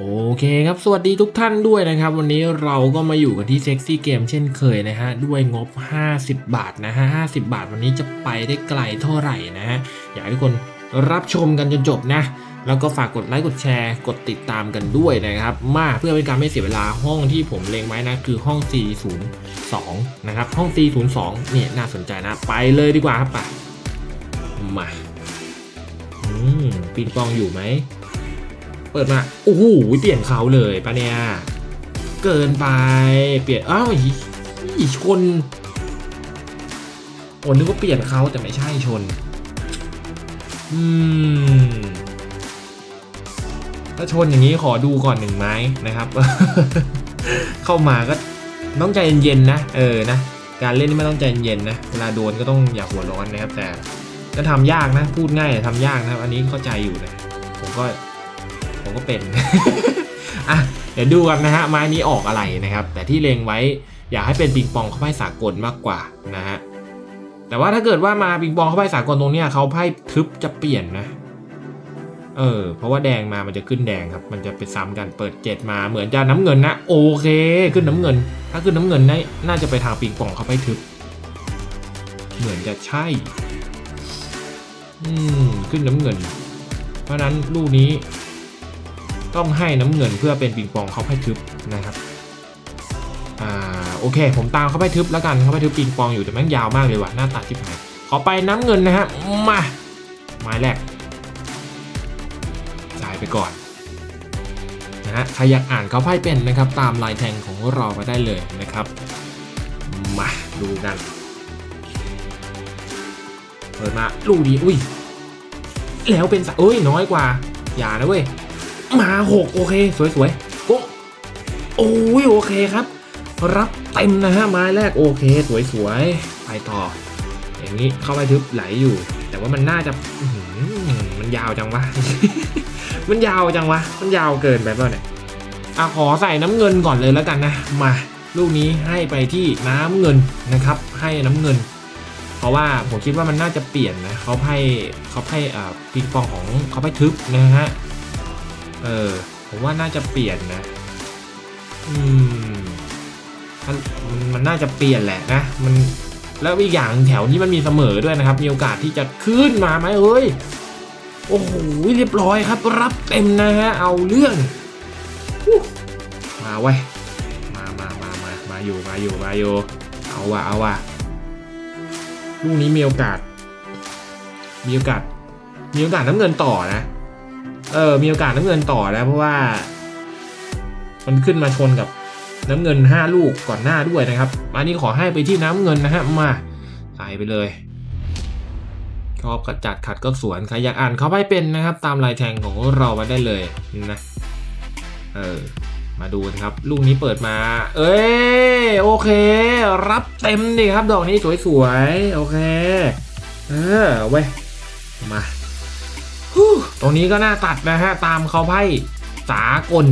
โอเคครับ สวัสดีทุกท่านด้วยนะครับ วันนี้เราก็มาอยู่กันที่เซ็กซี่เกมเช่นเคยนะฮะ ด้วยงบ 50 บาทนะฮะ 50 บาทวันนี้จะไปได้ไกลเท่าไหร่นะฮะ อยากให้ทุกคนรับชมกันจนจบนะ แล้วก็ฝากกดไลค์กดแชร์กดติดตามกันด้วยนะครับ มาเพื่อเป็นการไม่เสียเวลาห้องที่ผมเล็งไว้นะ คือห้อง 402 นะครับ ห้อง 402 เนี่ยน่าสนใจนะ ไปเลยดีกว่าครับไปมาอืมปิงปองอยู่ไหม เปิดมาโอ้โหเปลี่ยนเขาเลยปะเนี่ย เกินไปเปลี่ยนอ้าวอีชนโอ้นึกว่าเปลี่ยนเขาแต่ไม่ใช่ชน อืมถ้าชนอย่างนี้ขอดูก่อนหนึ่งไม้นะครับ เข้ามาก็ต้องใจเย็นๆนะเออนะการเล่นนี่ไม่ต้องใจเย็นๆนะเวลาโดนก็ต้องอย่าหัวร้อนนะครับแต่ก็ทำยากนะพูดง่ายแต่ทำยากนะครับ อันนี้เข้าใจอยู่นะผมก็ ผมก็เป็นอะเดี๋ยวดูกันนะฮะไม้นี้ออกอะไรนะครับ แต่ที่เลงไว้อยากให้เป็นปิงปองเข้าไพ่สากลมากกว่านะฮะแต่ว่าถ้าเกิดว่ามาปิงปองเข้าไพ่สากลตรงเนี้ยเขาไพ่ทึบจะเปลี่ยนนะเออเพราะว่าแดงมามันจะขึ้นแดงครับ มันจะไปซ้ำกันเปิดเจ็ดมาเหมือนจะน้ำเงินนะโอเค ขึ้นน้ำเงิน ถ้าขึ้นน้ำเงินน่าน่าจะไปทางปิงปองเข้าไพ่ทึบ เหมือนจะใช่อืมขึ้นน้ำเงิน เพราะฉะนั้นลูกนี้ ต้องให้น้ำเงินเพื่อเป็นปิงปองเขาให้ทึบนะครับอ่าโอเค ผมตามเขาไปทึบแล้วกันเขาไปทึบปิงปองอยู่แต่แม่งยาวมากเลยว่ะหน้าตัดที่ไหนขอไปน้ำเงินนะฮะมาไม้แรกจ่ายไปก่อนนะฮะใครอยากอ่านเขาไพ่เป็นนะครับตามลายแทงของเราไปได้เลยนะครับมาดูกันเปิดมาลูกดีอุ้ยแล้วเป็นสะเอ้ยน้อยกว่า อย่านะเว้ย มาหกโอเค สวยๆโอ้โอ้ยโอเคครับ รับเต็มนะฮะไม้แรกโอเค สวยๆไปต่อ อย่างนี้เข้าไปทึบไหลอยู่ แต่ว่ามันน่าจะอื้อหือมันยาวจังวะ มันยาวจังวะ มันยาวเกินไปเปล่าเนี่ยอะขอใส่น้ำเงินก่อนเลยแล้วกันนะ มาลูกนี้ให้ไปที่น้ำเงินนะครับ ให้น้ำเงิน เพราะว่าผมคิดว่ามันน่าจะเปลี่ยนนะเขาให้เขาให้อ่าปิงปองของเขาให้ทึบนะฮะ เออ ผมว่าน่าจะเปลี่ยนนะ อืมมันมันน่าจะเปลี่ยนแหละนะ มันแล้วอีกอย่างแถวนี้มันมีเสมอด้วยนะครับ มีโอกาสที่จะขึ้นมาไหมเอ้ย โอ้โหเรียบร้อยครับ รับเต็มนะฮะ เอาเรื่อง มาไว้มามามามามาอยู่มาอยู่มาอยู่ เอาว่ะเอาว่ะลูกนี้มีโอกาส มีโอกาส มีโอกาสน้ำเงินต่อนะ เออ มีโอกาสน้ำเงินต่อนะเพราะว่า มันขึ้นมาชนกับน้ำเงิน 5 ลูกก่อนหน้าด้วยนะครับอันนี้ขอให้ไปที่น้ำเงินนะฮะมาใส่ไปเลยชอบกระจัดขัดก็สวนใครอยากอ่านเขาให้เป็นนะครับ ตามลายแทงของเรามาได้เลยนะเออมาดูกันครับ ลูกนี้เปิดมา เอ้ยโอเค รับเต็มดิครับ ดอกนี้สวยๆโอเค เออเว้ยมา ตรงนี้ก็น่าตัดนะฮะ ตามเขาไพ่สากล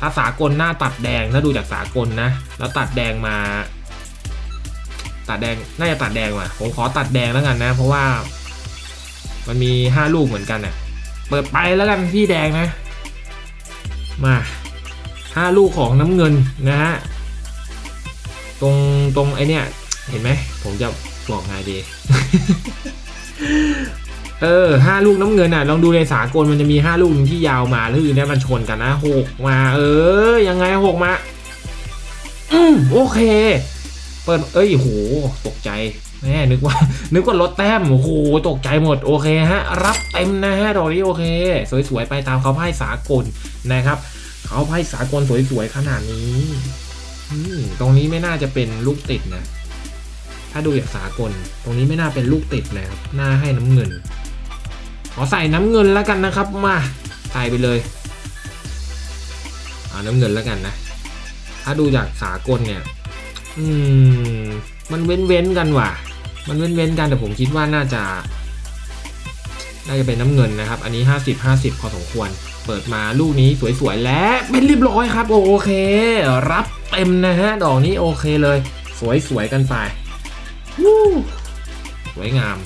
ถ้าสากลหน้าตัดแดงถ้าดูจากสากลนะ แล้วตัดแดงมา ตัดแดง น่าจะตัดแดงว่ะ ผมขอตัดแดงแล้วกันนะ เพราะว่า มันมีห้าลูกเหมือนกันน่ะ เปิดไปแล้วกันพี่แดงนะ มาห้าลูกของน้ำเงินนะฮะ ตรงตรงไอเนี้ยเห็นไหม ผมจะบอกไงดี เออห้าลูกน้ำเงินอะลองดูในสากลมันจะมีห้าลูกที่ยาวมาแล้วคือเนี่ยมันชนกันนะหกมา เออ ยังไงหกมา อืมโอเค เปิด เอ้ยโหตกใจแม่นึกว่า นึกว่าลดแต้มโอ้โหตกใจหมดโอเคฮะ รับเต็มนะฮะดอกนี้โอเค สวยๆไปตามเขาไพ่สากลนะครับเขาไพ่สากลสวยๆขนาดนี้อตรงนี้ไม่น่าจะเป็นลูกติดนะ ถ้าดูจากสากล ตรงนี้ไม่น่าเป็นลูกติดนะครับ น่าให้น้ำเงิน ขอใส่น้ำเงินแล้วกันนะครับ มาใส่ไปเลยเอาน้ำเงินแล้วกันนะ ถ้าดูจากสากลเนี่ย อืม มันเว้นเว้นกันว่ะ มันเว้นเว้นกันแต่ผมคิดว่าน่าจะ น่าจะเป็นน้ำเงินนะครับ อันนี้ 50 50พอสมควร เปิดมาลูกนี้สวยๆและเป็นเรียบร้อยครับ โอเค รับเต็มนะฮะ ดอกนี้โอเคเลย สวยๆกันไปวู้สวยงาม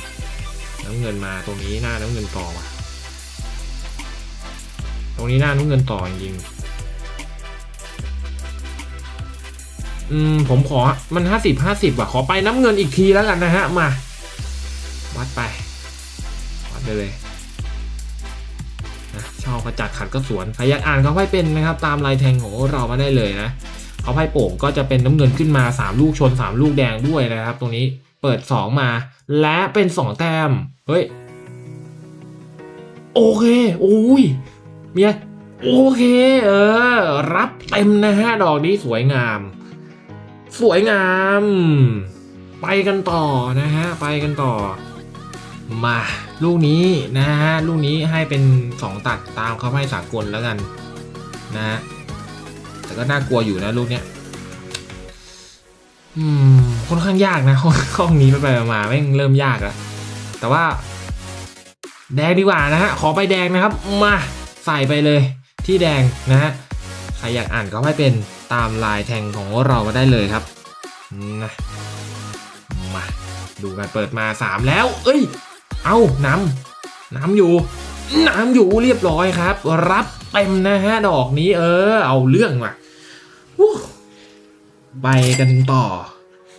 น้ำเงินมาตรงนี้หน้าน้ำเงินต่อว่ะ ตรงนี้หน้าน้ำเงินต่อจริงอืมผมขอมันห้าสิบห้าสิบว่ะขอไปน้ำเงินอีกทีแล้วกันนะฮะมา วัดไป วัดไปเลยนะชอบกระจัดขัดก็สวนพครยากอ่านเขาให้เป็นนะครับ ตามลายแทงของเรามาได้เลยนะเขาไพ่โป่งก็จะเป็นน้ำเงินขึ้นมา 3 ลูกชน 3 ลูกแดงด้วยนะครับ ตรงนี้ เปิดสองมา และเป็นสองแต้ม เฮ้ย โอเค โอ้ยเมียโอเค เออ รับเต็มนะฮะ ดอกนี้สวยงาม สวยงาม ไปกันต่อนะฮะ ไปกันต่อ มาลูกนี้นะฮะ ลูกนี้ให้เป็นสองตัดตามเขาให้สากลแล้วกัน นะฮะแต่ก็น่ากลัวอยู่นะลูกเนี้ย อืมค่อนข้างยากนะห้องห้อนี้ไปไปมาแม่งเริ่มยากแล้วแต่ว่า แดงดีกว่านะฮะขอไปแดงนะครับ มาใส่ไปเลย ที่แดงนะฮะใครอยากอ่านก็ให้เป็นตามลายแทงของเรามาได้เลยครับนะมาดูกันเปิดมา 3 แล้ว เอ้ย เอาน้ำน้ำอยู่น้ำอยู่เรียบร้อยครับ รับเต็มนะฮะ ดอกนี้เออ เอาเรื่องว่ะวู้ ไปกันต่อ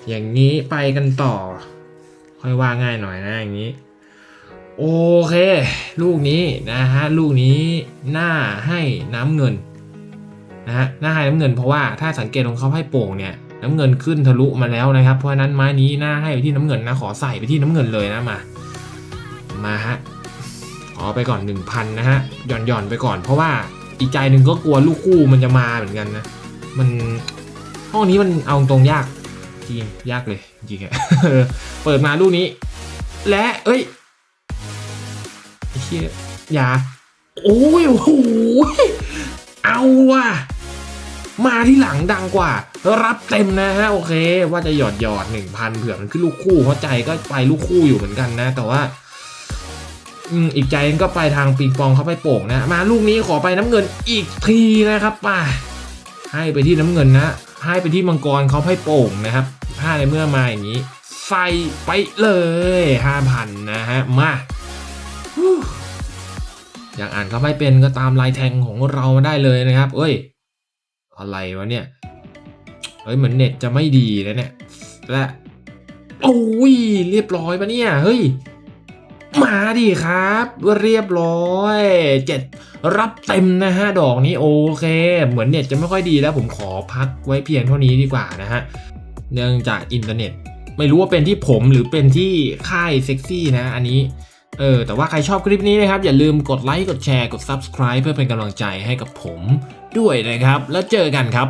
อย่างนี้ไปกันต่อ ค่อยว่าง่ายหน่อยนะอย่างนี้ โอเค ลูกนี้นะฮะลูกนี้น่าให้น้ำเงินนะฮะน่าให้น้ำเงินเพราะว่าถ้าสังเกตของเขาให้โป่งเนี่ยน้ำเงินขึ้นทะลุมาแล้วนะครับ เพราะนั้นไม้นี้น่าให้ไปที่น้ำเงินนะขอใส่ไปที่น้ำเงินเลยนะมา มาฮะขอไปก่อน 1,000นะฮะหย่อนหย่อนไปก่อน เพราะว่าอีกใจหนึ่งก็กลัวลูกคู่มันจะมาเหมือนกันนะ มัน ห้องนี้มันเอาตรงยากจริงยากเลยจริงอะเปิดมาลูกนี้ และเอ้ยไอ้เชี่ยอย่าโอ้ยโอ้โหเอาว่ะมาที่หลังดังกว่า รับเต็มนะฮะโอเค ว่าจะหยอดหยอดหนึ่งพันเผื่อมันขึ้นลูกคู่เพราะใจก็ไปลูกคู่อยู่เหมือนกันนะ แต่ว่าอีกใจก็ไปทางปิงปองเขาไปโป่งนะ มาลูกนี้ขอไปน้ำเงินอีกทีนะครับป่าให้ไปที่น้ำเงินนะ ให้ไปที่มังกรเขาให้โป่งนะครับถ้าในเมื่อมาอย่างนี้ ใส่ไปเลยห้าพันนะฮะ มาอยากอ่านเขาไม่เป็นก็ตามลายแทงของเรามาได้เลยนะครับ เอ้ย อะไรวะเนี่ยเฮ้ยเหมือนเน็ตจะไม่ดีนะเนี่ยและโอ้ยเรียบร้อยปะเนี่ย เฮ้ย มาดิครับ เรียบร้อยเจ็ดรับเต็มนะฮะดอกนี้โอเค เหมือนเน็ตจะไม่ค่อยดีแล้วผมขอพักไว้เพียงเท่านี้ดีกว่านะฮะเนื่องจากอินเทอร์เน็ต ไม่รู้ว่าเป็นที่ผมหรือเป็นที่ค่ายเซ็กซี่นะ อันนี้เออแต่ว่าใครชอบคลิปนี้นะครับ อย่าลืมกดไลค์กดแชร์กด Subscribe เพื่อเป็นกำลังใจให้กับผมด้วยนะครับ แล้วเจอกันครับ